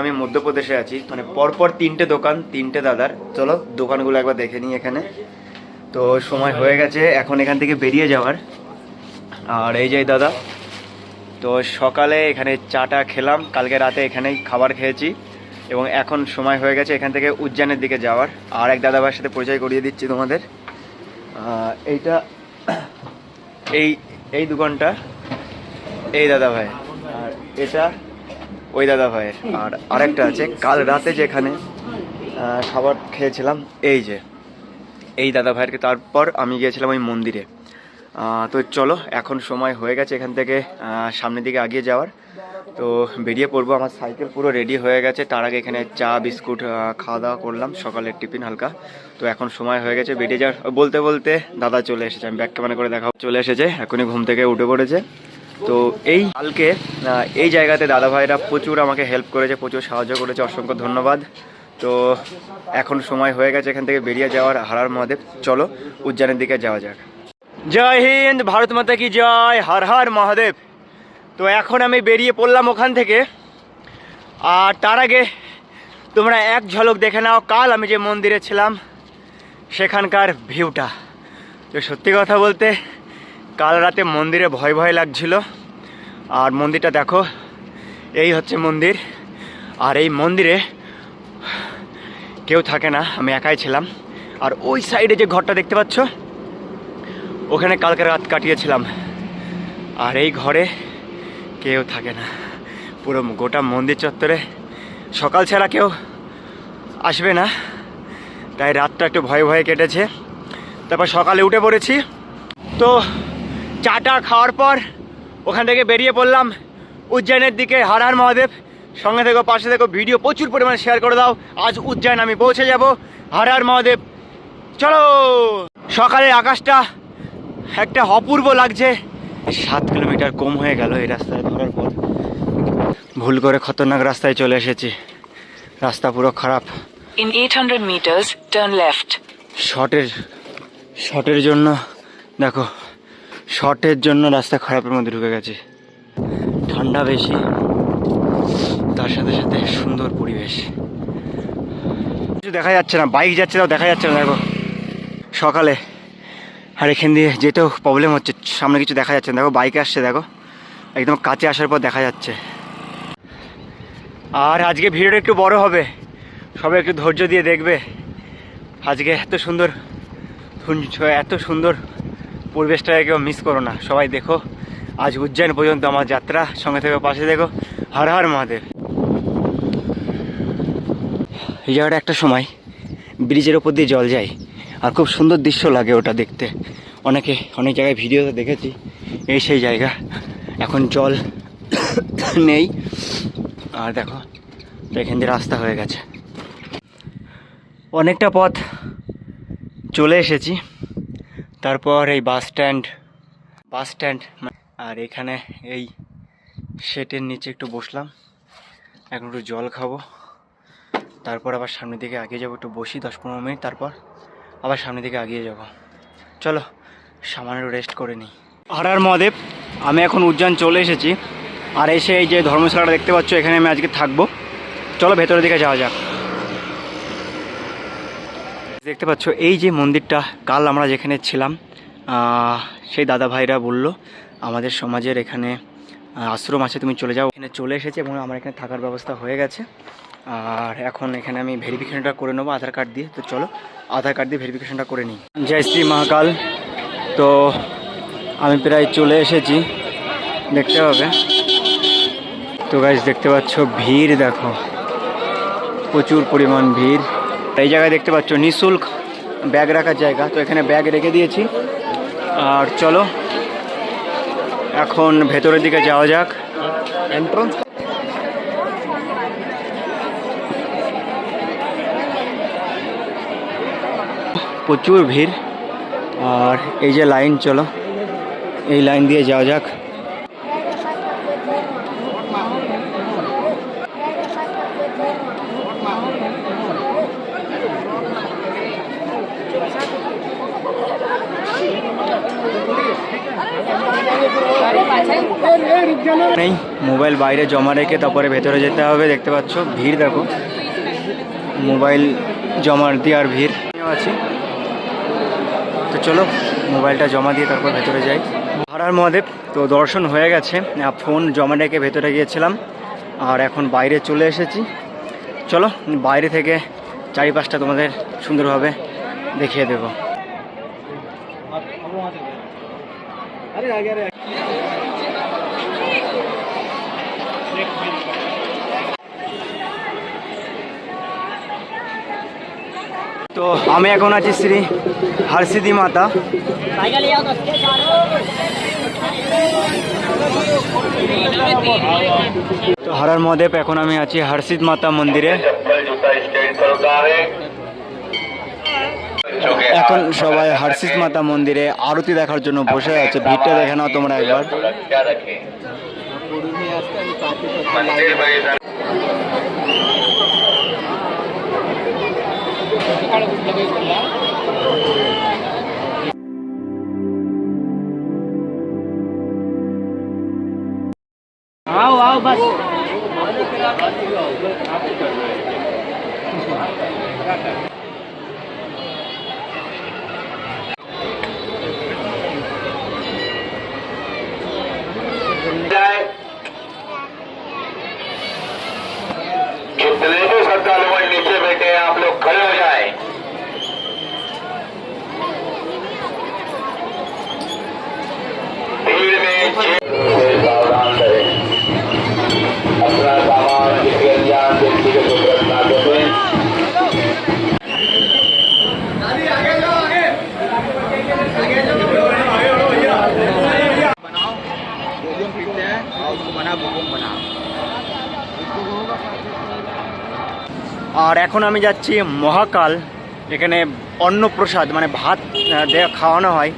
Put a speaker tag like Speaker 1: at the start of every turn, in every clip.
Speaker 1: আমি মধ্যপ্রদেশে আছি। মানে পরপর তিনটে দোকান, তিনটে দাদার। চলো, দোকানগুলো একবার দেখে নিই এখানে। তো সময় হয়ে গেছে, এখন এখান থেকে বেরিয়ে যাওয়ার। আর এই যে দাদা, তো সকালে এখানে চাটা খেলাম, কালকে রাতে এখানেই খাবার খেয়েছি। এবং এখন সময় হয়ে গেছে এখান থেকে উজ্জয়নের দিকে যাওয়ার। আর এক দাদাভাইয়ের সাথে পরিচয় করিয়ে দিচ্ছি তোমাদের। এইটা, এই এই দোকানটা, এই দাদা ভাই আর এটা ওই দাদা ভাইয়ের। আর আরেকটা আছে, কাল রাতে যেখানে খাবার খেয়েছিলাম, এই যে। এই দাদা ভাইয়েরকে তারপর আমি গিয়েছিলাম ওই মন্দিরে। তো চলো, এখন সময় হয়ে গেছে এখান থেকে সামনের দিকে আগিয়ে যাওয়ার। তো বেরিয়ে পড়ব, আমার সাইকেল পুরো রেডি হয়ে গেছে। তার আগে এখানে চা, বিস্কুট খাওয়া দাওয়া করলাম, সকালের টিফিন হালকা। তো এখন সময় হয়ে গেছে বেরিয়ে যাওয়ার। বলতে বলতে দাদা চলে এসেছে, আমি ব্যাগ ক্যামেরা করে দেখা চলে এসেছে, এখনই ঘুম থেকে উঠে পড়েছে। তো এই কালকে এই জায়গাতে দাদা ভাইরা প্রচুর আমাকে হেল্প করেছে, প্রচুর সাহায্য করেছে, অসংখ্য ধন্যবাদ। তো এখন সময় হয়ে গেছে এখান থেকে বেরিয়ে যাওয়ার হারার মহাদেব। চলো উজ্জয়নের দিকে যাওয়া যাক। জয় হিন্দ, ভারত মাতা কি জয়, হর হর মহাদেব। তো এখন আমি বেরিয়ে পড়লাম ওখান থেকে। আর তার আগে তোমরা এক ঝলক দেখে নাও, কাল আমি যে মন্দিরে ছিলাম, সেখানকার ভিউটা তো সত্যি কথা বলতে কাল রাতে মন্দিরে ভয় ভয় লাগছিল। আর মন্দিরটা দেখো, এই হচ্ছে মন্দির। আর এই মন্দিরে কেউ থাকে না, আমি একাই ছিলাম। আর ওই সাইডে যে ঘরটা দেখতে পাচ্ছ, ওখানে কালকে রাত কাটিয়েছিলাম। আর এই ঘরে কেউ থাকে না। পুরো গোটা মন্দির চত্বরে সকাল ছাড়া কেউ আসবে না। তাই রাতটা একটু ভয়ে ভয়ে কেটেছে। তারপর সকালে উঠে পড়েছি। তো চাটা খাওয়ার পর ওখান থেকে বেরিয়ে পড়লাম। উজ্জয়নের দিকে হার হার মহাদেব। সঙ্গে থেকো পাশে থেকো ভিডিও প্রচুর পরিমাণে শেয়ার করে দাও। আজ উজ্জয়ন আমি পৌঁছে যাব। হার হার মহাদেব চলো! সকালের আকাশটা একটা অপূর্ব লাগছে। সাত কিলোমিটার কম হয়ে গেল এই রাস্তায় ধরার পর। ভুল করে খতরনাক রাস্তায় চলে এসেছি। রাস্তা পুরো খারাপ।
Speaker 2: In 800 meters, turn লেফট
Speaker 1: শর্টের শর্টের জন্য দেখো শর্টের জন্য রাস্তা খারাপের মধ্যে ঢুকে গেছে। ঠান্ডা বেশি। তার সাথে সাথে সুন্দর পরিবেশ। কিছু দেখা যাচ্ছে না, বাইক যাচ্ছে তাও দেখা যাচ্ছে না, দেখো। সকালে আর এখান দিয়ে যেতেও প্রবলেম হচ্ছে, সামনে কিছু দেখা যাচ্ছে না। দেখো, বাইকে আসছে, দেখো। একদম কাছে আসার পর দেখা যাচ্ছে। আর আজকে ভিডিওটা একটু বড় হবে। সবাই একটু ধৈর্য দিয়ে দেখবে। আজকে এত সুন্দর এত সুন্দর পরিবেশটাকে কেউ মিস করো না। সবাই দেখো, আজ উজ্জয়ন পর্যন্ত আমার যাত্রা। সঙ্গে থেকে, পাশে দেখো, হর হর মহাদেব। এই জায়গাটা একটা সময়, ব্রিজের ওপর দিয়ে জল যায়। আর খুব সুন্দর দৃশ্য লাগে ওটা দেখতে। অনেকে, অনেক জায়গায় ভিডিওতে দেখেছি, এই সেই জায়গা। এখন জল নেই। আর দেখো, এখান দিয়ে রাস্তা হয়ে গেছে। অনেকটা পথ চলে এসেছি। তারপর এই বাস স্ট্যান্ড বাস স্ট্যান্ড আর এখানে এই শেটের নিচে একটু বসলাম। এখন একটু জল খাব। তারপর আবার সামনের দিকে এগিয়ে যাব, একটু বসি দশ পনেরো মিনিট, তারপর আবার সামনের দিকে আগিয়ে যাব। চলো, সামান্য রেস্ট করে নিই। হরার মহাদেব, আমি এখন উজ্জয়ন চলে এসেছি। আর এসে এই যে ধর্মশালাটা দেখতে পাচ্ছ, এখানে আমি আজকে থাকব। চলো ভেতরের দিকে যাওয়া যাক। দেখতে পাচ্ছ, এই যে মন্দিরটা, কাল আমরা যেখানে ছিলাম সেই দাদা ভাইরা বলল, আমাদের সমাজের এখানে আশ্রম আছে, তুমি চলে যাও। এখানে চলে এসেছে এবং আমার এখানে থাকার ব্যবস্থা হয়ে গেছে। আর এখন এখানে আমি ভেরিফিকেশনটা করে নেব আধার কার্ড দিয়ে। তো চলো, আধার কার্ড দিয়ে ভেরিফিকেশনটা করে নিই। জয় শ্রী মহাকাল। তো আমি প্রায় চলে এসেছি, দেখতে হবে তো গাছ দেখতে পাচ্ছ, ভিড় দেখো। প্রচুর পরিমাণ ভিড়। এই জায়গায় দেখতে পাচ্ছ নিঃশুল্ক ব্যাগ রাখার জায়গা। তো এখানে ব্যাগ রেখে দিয়েছি। আর চলো এখন ভেতরের দিকে যাওয়া যাক। এন্ট্রান্স প্রচুর ভিড়। আর এই যে লাইন চলো। এই লাইন দিয়ে যাওয়া যাক। নেই, মোবাইল বাইরে জমা রেখে তারপরে ভেতরে যেতে হবে, দেখতে পাচ্ছ, ভিড় দেখো। মোবাইল জমা দেওয়ার ভিড় আমিও আছি। তো চলো, মোবাইলটা জমা দিয়ে তারপর ভেতরে যাই। ভাড়ার মহাদেব, তো দর্শন হয়ে গেছে। ফোন জমা রেখে ভেতরে গিয়েছিলাম, আর এখন বাইরে চলে এসেছি। চলো, বাইরে থেকে চারিপাশটা তোমাদের সুন্দরভাবে দেখিয়ে দেবো। তো আমি এখন আছি শ্রী হরসিদ্ধি মাতা। তো হরার মহাদেব, এখন আমি আছি হরসিদ মাতা মন্দিরে। এখন সবাই হরসিদ মাতা মন্দিরে আরতি দেখার জন্য বসে আছে ভিড়টা দেখে নাও তোমরা একবার
Speaker 3: क्या रखें मंदिर
Speaker 1: আর এখন আমি যাচ্ছি মহাকাল এখানে অন্নপ্রসাদ মানে ভাত দেয়া খাওয়ানো হয়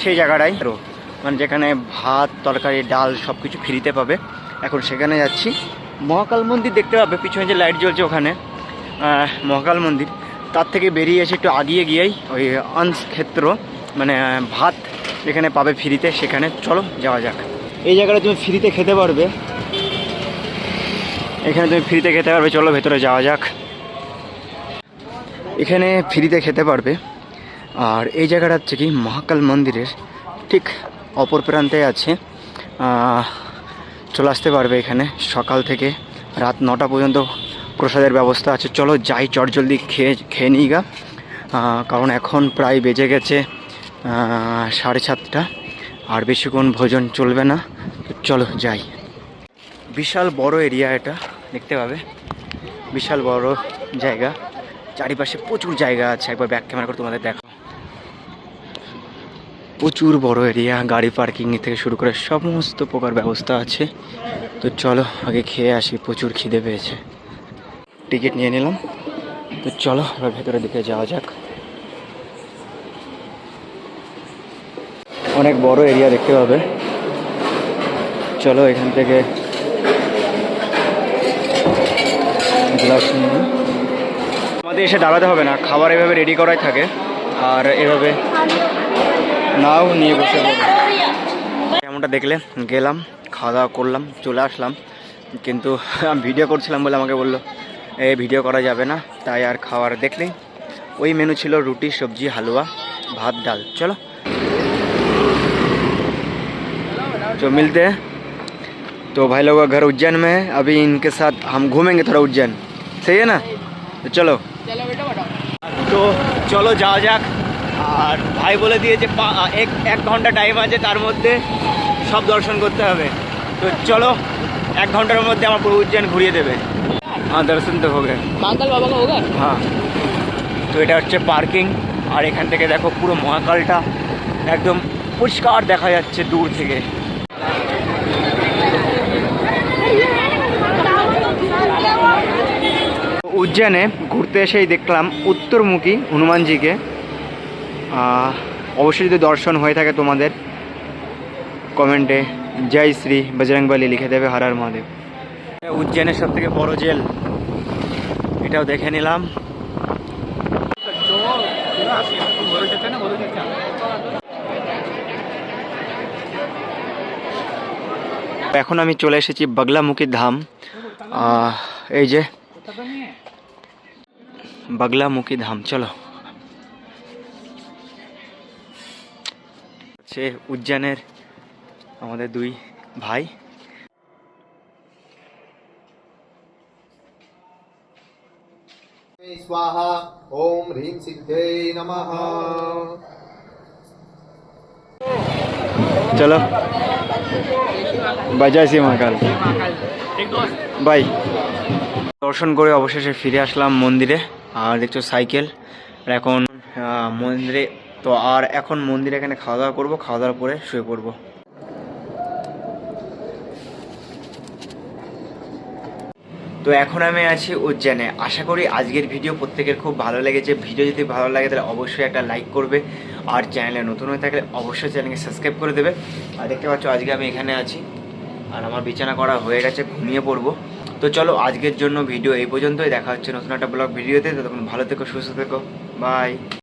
Speaker 1: সেই জায়গাটায়। তো, মানে যেখানে ভাত তরকারি ডাল সব কিছু ফ্রিতে পাবে। এখন সেখানে যাচ্ছি। মহাকাল মন্দির দেখতে পাবে পিছনে যে লাইট জ্বলছে ওখানে। মহাকাল মন্দির। তার থেকে বেরিয়ে এসে একটু আগিয়ে গিয়েই ওই অংশ ক্ষেত্র মানে ভাত যেখানে পাবে ফ্রিতে সেখানে। চলো যাওয়া যাক। এই জায়গাটা তুমি ফ্রিতে খেতে পারবে। এখানে তুমি ফ্রিতে খেতে পারবে। চলো ভেতরে যাওয়া যাক। এখানে ফ্রিতে খেতে পারবে। আর এই জায়গাটা হচ্ছে কি মহাকাল মন্দিরের ঠিক অপর প্রান্তে আছে। চলে আসতে পারবে এখানে সকাল থেকে রাত নটা পর্যন্ত প্রসাদের ব্যবস্থা আছে। চলো যাই চটজলদি খেয়ে খেয়ে নিই গা। কারণ এখন প্রায় বেজে গেছে সাড়ে সাতটা। আর বেশিক্ষণ ভোজন চলবে না। চলো, যাই। বিশাল বড় এরিয়া এটা, দেখতে পাবে? বিশাল বড় জায়গা। চারিপাশে প্রচুর জায়গা আছে। একবার ব্যাক ক্যামেরা করে তোমাদের দেখো প্রচুর বড় এরিয়া, গাড়ি পার্কিং থেকে শুরু করে সমস্ত প্রকার ব্যবস্থা আছে। তো চলো, আগে খেয়ে আসি, প্রচুর খিদে পেয়েছে। টিকিট নিয়ে নিলাম। তো চলো, এবার ভেতরের দিকে যাওয়া যাক। অনেক বড় এরিয়া দেখতে পাবে। চলো এখান থেকে আমাদের এসে দাঁড়াতে হবে না, খাবার এভাবে রেডি করাই থাকে। আর এভাবে নাও নিয়ে বসে যেমনটা দেখলে? গেলাম খাওয়া দাওয়া করলাম, চলে আসলাম। কিন্তু আমি ভিডিও করছিলাম বলে আমাকে বলল এই ভিডিও করা যাবে না। তাই আর খাওয়ার দেখলেই। ওই মেনু ছিল রুটি, সবজি, হালুয়া, ভাত, ডাল। চলো। तो मिलते हैं तो भाई लोगों का घर उज्जैन में है। अभी इनके साथ हम घूमेंगे थोड़ा उज्जैन। सही है ना? तो चलो। তো চলো যাওয়া যাক আর ভাই বলে দিয়েছে এক এক ঘণ্টা টাইম আছে তার মধ্যে সব দর্শন করতে হবে। তো চলো এক ঘণ্টার মধ্যে আমার পুরো উজ্জ্যান ঘুরিয়ে দেবে। হ্যাঁ দর্শন তো হবে। হ্যাঁ। তো এটা হচ্ছে পার্কিং আর এখান থেকে দেখো পুরো মহাকালটা একদম পরিষ্কার দেখা যাচ্ছে দূর থেকে। উজ্জैনে ঘুরতে এসেই দেখলাম উত্তরমুখী হনুমানজিকে। অবশ্যই যদি দর্শন হয়ে থাকে তোমাদের, কমেন্টে জয় শ্রী বজরংবলী লিখে দেবে হরার মহাদেব। উজ্জैনের সব থেকে বড় জেল, এটাও দেখে নিলাম। এখন আমি চলে এসেছি বাগলামুখী ধাম। এই যে বাগলামুখী ধাম চলো সে উজ্জয়নের আমাদের দুই ভাই
Speaker 4: स्वाहा ॐ ह्रीं सिद्धे नमः
Speaker 1: চলো বাজাইছি মহাকাল বাই দর্শন করে অবশেষে ফিরে আসলাম মন্দিরে আর দেখছ সাইকেল। আর এখন মন্দিরে, তো আর এখন মন্দিরে এখানে খাওয়া দাওয়া করব খাওয়া দাওয়ার পরে শুয়ে পড়ব। তো এখন আমি আছি উজ্জয়নে। আশা করি আজকের ভিডিও প্রত্যেকের খুব ভালো লেগেছে। ভিডিও যদি ভালো লাগে, তাহলে অবশ্যই একটা লাইক করবে। আর চ্যানেলে নতুন হয়ে থাকলে অবশ্যই চ্যানেলকে সাবস্ক্রাইব করে দেবে। আর দেখতে পাচ্ছ, আজকে আমি এখানে আছি। আর আমার বিছানা করা হয়ে গেছে, ঘুমিয়ে পড়ব। তো চলো আজকের জন্য ভিডিও এই পর্যন্তই। দেখা হচ্ছে নতুন একটা ব্লগ ভিডিওতে। তখন ভালো থেকো, সুস্থ থেকো। বাই